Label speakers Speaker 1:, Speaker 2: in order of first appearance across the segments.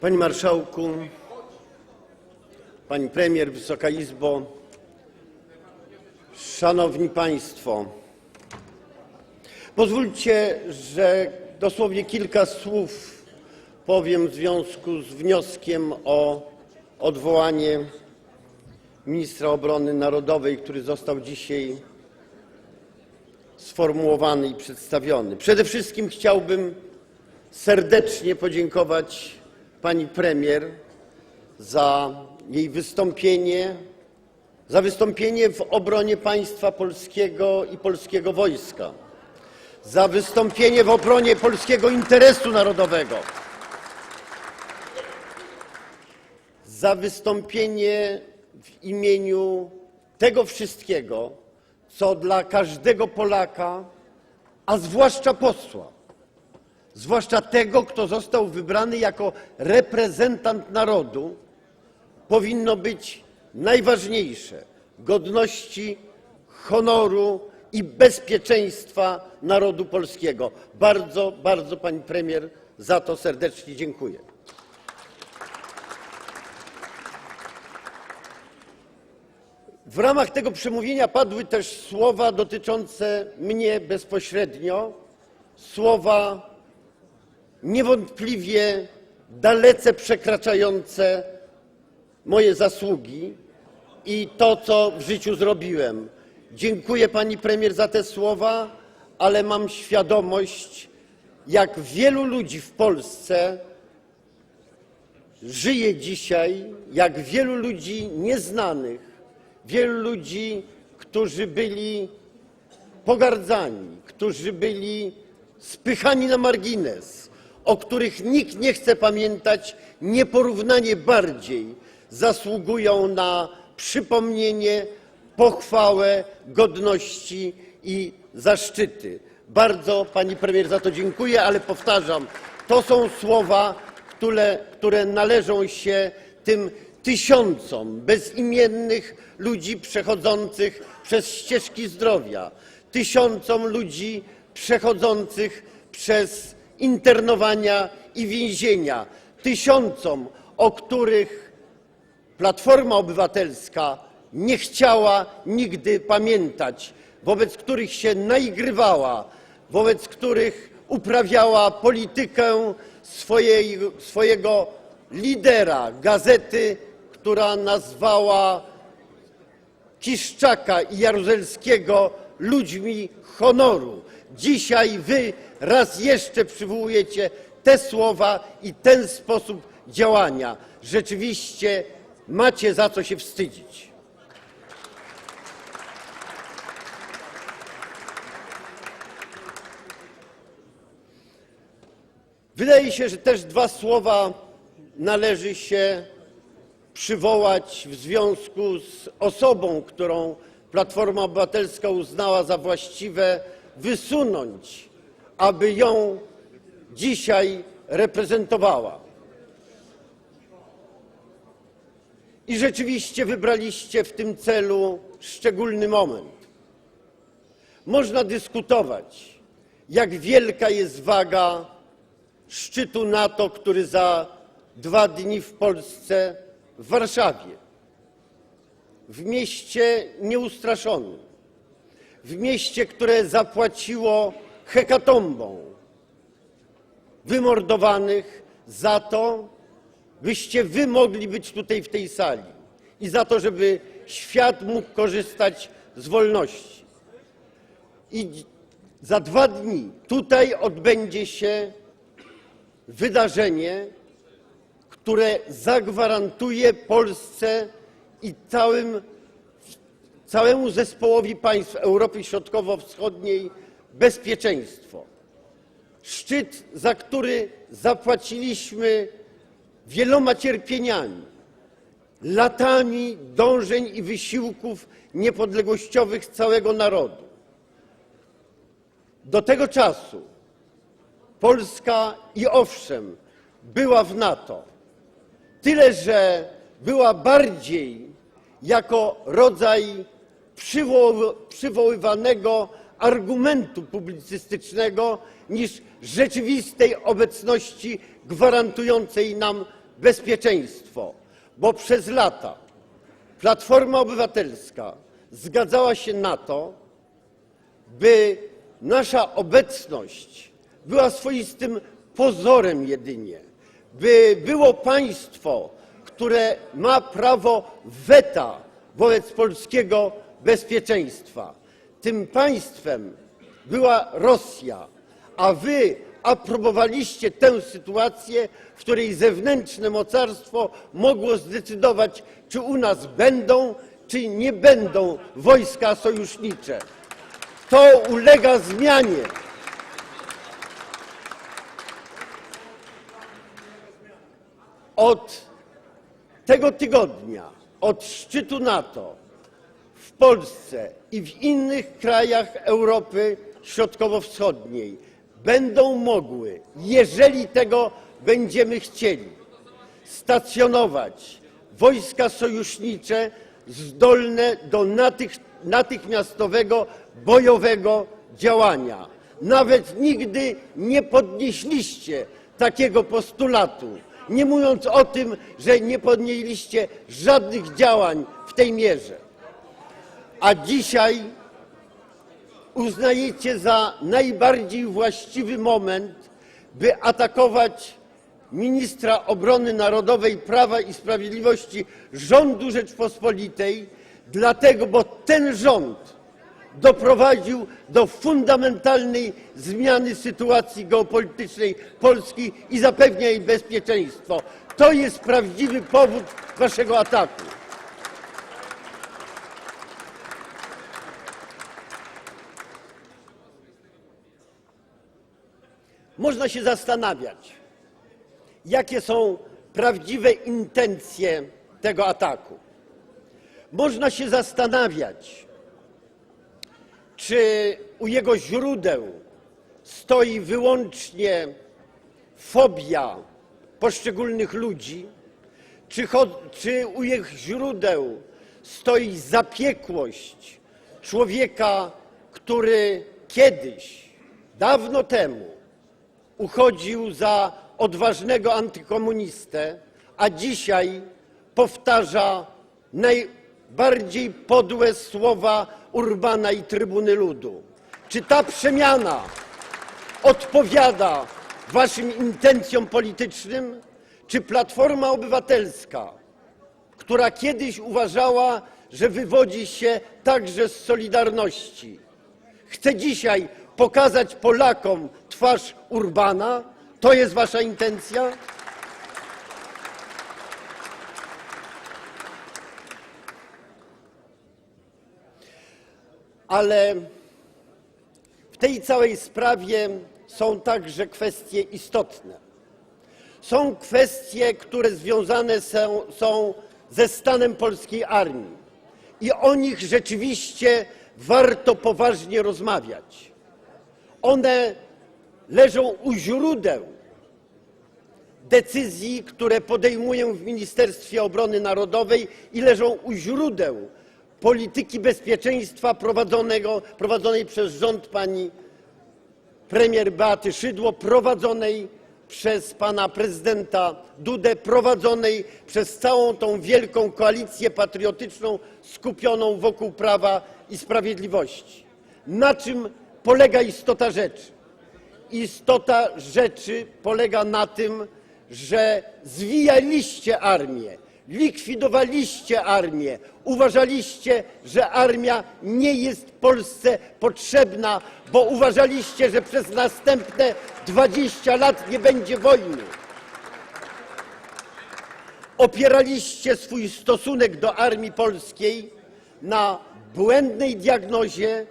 Speaker 1: Panie Marszałku, Pani Premier, Wysoka Izbo, Szanowni Państwo, pozwólcie, że dosłownie kilka słów powiem w związku z wnioskiem o odwołanie ministra obrony narodowej, który został dzisiaj sformułowany i przedstawiony. Przede wszystkim chciałbym serdecznie podziękować pani premier za jej wystąpienie, za wystąpienie w obronie państwa polskiego i polskiego wojska, za wystąpienie w obronie polskiego interesu narodowego, za wystąpienie w imieniu tego wszystkiego, co dla każdego Polaka, a zwłaszcza posła, zwłaszcza tego, kto został wybrany jako reprezentant narodu, powinno być najważniejsze godności, honoru i bezpieczeństwa narodu polskiego. Bardzo, bardzo pani premier za to serdecznie dziękuję. W ramach tego przemówienia padły też słowa dotyczące mnie bezpośrednio, słowa niewątpliwie dalece przekraczające moje zasługi i to, co w życiu zrobiłem. Dziękuję pani premier za te słowa, ale mam świadomość, jak wielu ludzi w Polsce żyje dzisiaj, jak wielu ludzi nieznanych, wielu ludzi, którzy byli pogardzani, którzy byli spychani na margines, o których nikt nie chce pamiętać, nieporównanie bardziej zasługują na przypomnienie, pochwałę, godności i zaszczyty. Bardzo pani premier za to dziękuję, ale powtarzam, to są słowa, które, które należą się tym tysiącom bezimiennych ludzi przechodzących przez ścieżki zdrowia, tysiącom ludzi przechodzących przez internowania i więzienia, tysiącom, o których Platforma Obywatelska nie chciała nigdy pamiętać, wobec których się naigrywała, wobec których uprawiała politykę swojego lidera gazety, która nazwała Kiszczaka i Jaruzelskiego ludźmi honoru. Dzisiaj wy raz jeszcze przywołujecie te słowa i ten sposób działania. Rzeczywiście macie za co się wstydzić. Wydaje się, że też dwa słowa należy się przywołać w związku z osobą, którą Platforma Obywatelska uznała za właściwe wysunąć, aby ją dzisiaj reprezentowała. I rzeczywiście wybraliście w tym celu szczególny moment. Można dyskutować, jak wielka jest waga szczytu NATO, który za dwa dni w Polsce, w Warszawie, w mieście nieustraszonym, w mieście, które zapłaciło hekatombą wymordowanych za to, byście wy mogli być tutaj w tej sali i za to, żeby świat mógł korzystać z wolności. I za dwa dni tutaj odbędzie się wydarzenie, które zagwarantuje Polsce i całym, całemu zespołowi państw Europy Środkowo-Wschodniej bezpieczeństwo. Szczyt, za który zapłaciliśmy wieloma cierpieniami, latami dążeń i wysiłków niepodległościowych całego narodu. Do tego czasu Polska i owszem była w NATO, tyle że była bardziej jako rodzaj przywoływanego argumentu publicystycznego niż rzeczywistej obecności gwarantującej nam bezpieczeństwo, bo przez lata Platforma Obywatelska zgadzała się na to, by nasza obecność była swoistym pozorem jedynie, by było państwo, które ma prawo weta wobec polskiego bezpieczeństwa. Tym państwem była Rosja, a wy aprobowaliście tę sytuację, w której zewnętrzne mocarstwo mogło zdecydować, czy u nas będą, czy nie będą wojska sojusznicze. To ulega zmianie. Od tego tygodnia, od szczytu NATO Polsce i w innych krajach Europy Środkowo-Wschodniej będą mogły, jeżeli tego będziemy chcieli, stacjonować wojska sojusznicze zdolne do natych, natychmiastowego bojowego działania. Nawet nigdy nie podnieśliście takiego postulatu, nie mówiąc o tym, że nie podjęliście żadnych działań w tej mierze. A dzisiaj uznajecie za najbardziej właściwy moment, by atakować ministra obrony narodowej Prawa i Sprawiedliwości rządu Rzeczpospolitej, dlatego, bo ten rząd doprowadził do fundamentalnej zmiany sytuacji geopolitycznej Polski i zapewnia jej bezpieczeństwo. To jest prawdziwy powód waszego ataku. Można się zastanawiać, jakie są prawdziwe intencje tego ataku. Można się zastanawiać, czy u jego źródeł stoi wyłącznie fobia poszczególnych ludzi, czy, czy u ich źródeł stoi zapiekłość człowieka, który kiedyś, dawno temu, uchodził za odważnego antykomunistę, a dzisiaj powtarza najbardziej podłe słowa Urbana i Trybuny Ludu. Czy ta przemiana odpowiada waszym intencjom politycznym? Czy Platforma Obywatelska, która kiedyś uważała, że wywodzi się także z Solidarności, chce dzisiaj pokazać Polakom twarz Urbana? To jest wasza intencja? Ale w tej całej sprawie są także kwestie istotne. Są kwestie, które związane są, są ze stanem polskiej armii i o nich rzeczywiście warto poważnie rozmawiać. One leżą u źródeł decyzji, które podejmuję w Ministerstwie Obrony Narodowej i leżą u źródeł polityki bezpieczeństwa prowadzonej przez rząd pani premier Beaty Szydło, prowadzonej przez pana prezydenta Dudę, prowadzonej przez całą tą wielką koalicję patriotyczną skupioną wokół Prawa i Sprawiedliwości. Na czym polega istota rzeczy? Istota rzeczy polega na tym, że zwijaliście armię, likwidowaliście armię, uważaliście, że armia nie jest Polsce potrzebna, bo uważaliście, że przez następne 20 lat nie będzie wojny. Opieraliście swój stosunek do armii polskiej na błędnej diagnozie,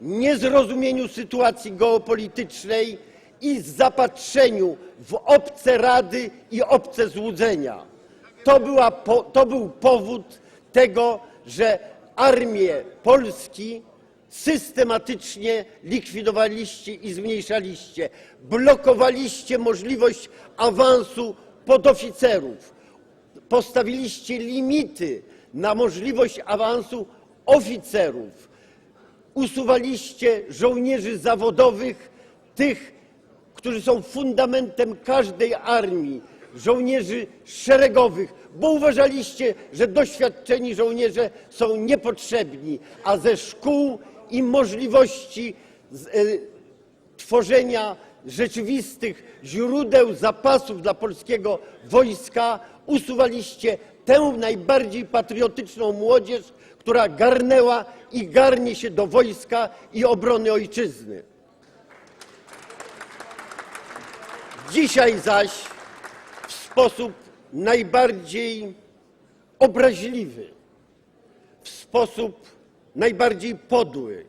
Speaker 1: niezrozumieniu sytuacji geopolitycznej i zapatrzeniu w obce rady i obce złudzenia. To, był powód tego, że armię Polski systematycznie likwidowaliście i zmniejszaliście. Blokowaliście możliwość awansu podoficerów postawiliście limity na możliwość awansu oficerów. Usuwaliście żołnierzy zawodowych, tych, którzy są fundamentem każdej armii, żołnierzy szeregowych, bo uważaliście, że doświadczeni żołnierze są niepotrzebni, a ze szkół i możliwości z, e, tworzenia rzeczywistych źródeł zapasów dla polskiego wojska usuwaliście tę najbardziej patriotyczną młodzież, która garnęła i garnie się do wojska i obrony ojczyzny. Dzisiaj zaś w sposób najbardziej obraźliwy, w sposób najbardziej podły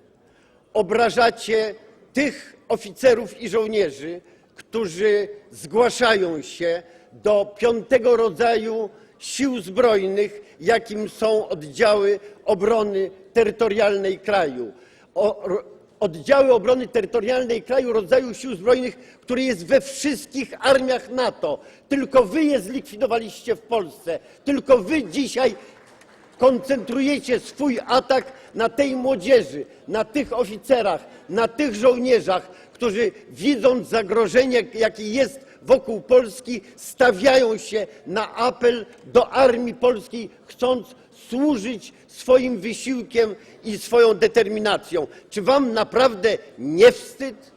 Speaker 1: obrażacie tych oficerów i żołnierzy, którzy zgłaszają się do piątego rodzaju sił zbrojnych, jakim są oddziały obrony terytorialnej kraju. Oddziały obrony terytorialnej kraju rodzaju sił zbrojnych, który jest we wszystkich armiach NATO. Tylko wy je zlikwidowaliście w Polsce. Tylko wy dzisiaj koncentrujecie swój atak na tej młodzieży, na tych oficerach, na tych żołnierzach, którzy widząc zagrożenie, jakie jest wokół Polski, stawiają się na apel do armii polskiej, chcąc służyć swoim wysiłkiem i swoją determinacją. Czy wam naprawdę nie wstyd?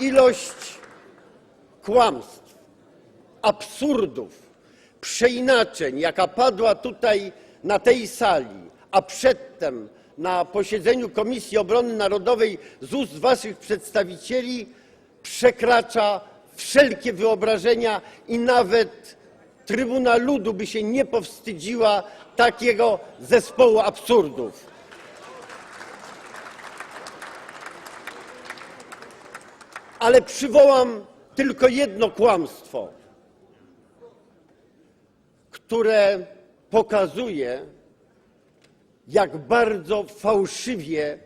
Speaker 1: Ilość kłamstw, absurdów, przeinaczeń, jaka padła tutaj na tej sali, a przedtem na posiedzeniu Komisji Obrony Narodowej z ust waszych przedstawicieli, przekracza wszelkie wyobrażenia i nawet Trybuna Ludu by się nie powstydziła takiego zespołu absurdów. Ale przywołam tylko jedno kłamstwo, które pokazuje, jak bardzo fałszywie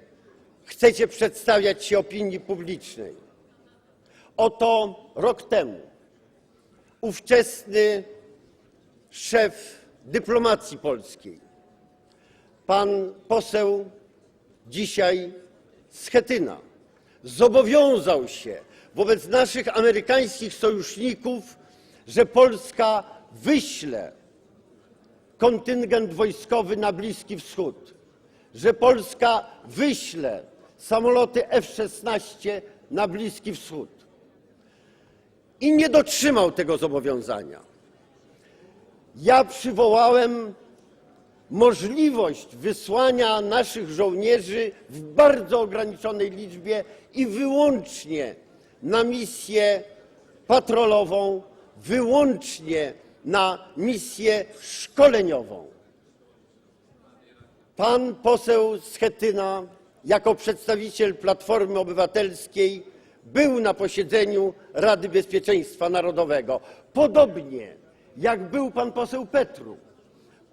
Speaker 1: chcecie przedstawiać się opinii publicznej. Oto rok temu ówczesny szef dyplomacji polskiej, pan poseł dzisiaj Schetyna, zobowiązał się wobec naszych amerykańskich sojuszników, że Polska wyśle kontyngent wojskowy na Bliski Wschód, że Polska wyśle samoloty F-16 na Bliski Wschód. I nie dotrzymał tego zobowiązania. Ja przywołałem możliwość wysłania naszych żołnierzy w bardzo ograniczonej liczbie i wyłącznie na misję patrolową, wyłącznie na misję szkoleniową. Pan poseł Schetyna, jako przedstawiciel Platformy Obywatelskiej, był na posiedzeniu Rady Bezpieczeństwa Narodowego. Podobnie jak był pan poseł Petru,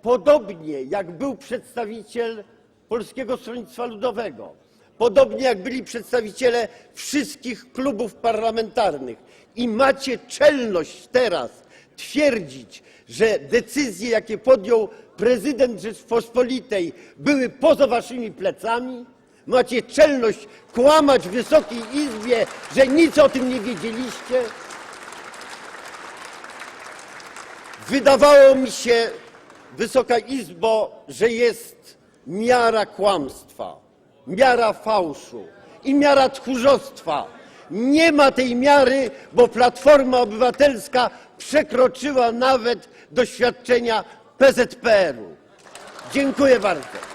Speaker 1: podobnie jak był przedstawiciel Polskiego Stronnictwa Ludowego, podobnie jak byli przedstawiciele wszystkich klubów parlamentarnych. I macie czelność teraz twierdzić, że decyzje, jakie podjął prezydent Rzeczpospolitej, były poza waszymi plecami? Macie czelność kłamać Wysokiej Izbie, że nic o tym nie wiedzieliście? Wydawało mi się, Wysoka Izbo, że jest miara kłamstwa, miara fałszu i miara tchórzostwa. Nie ma tej miary, bo Platforma Obywatelska przekroczyła nawet doświadczenia PZPR-u. Dziękuję bardzo.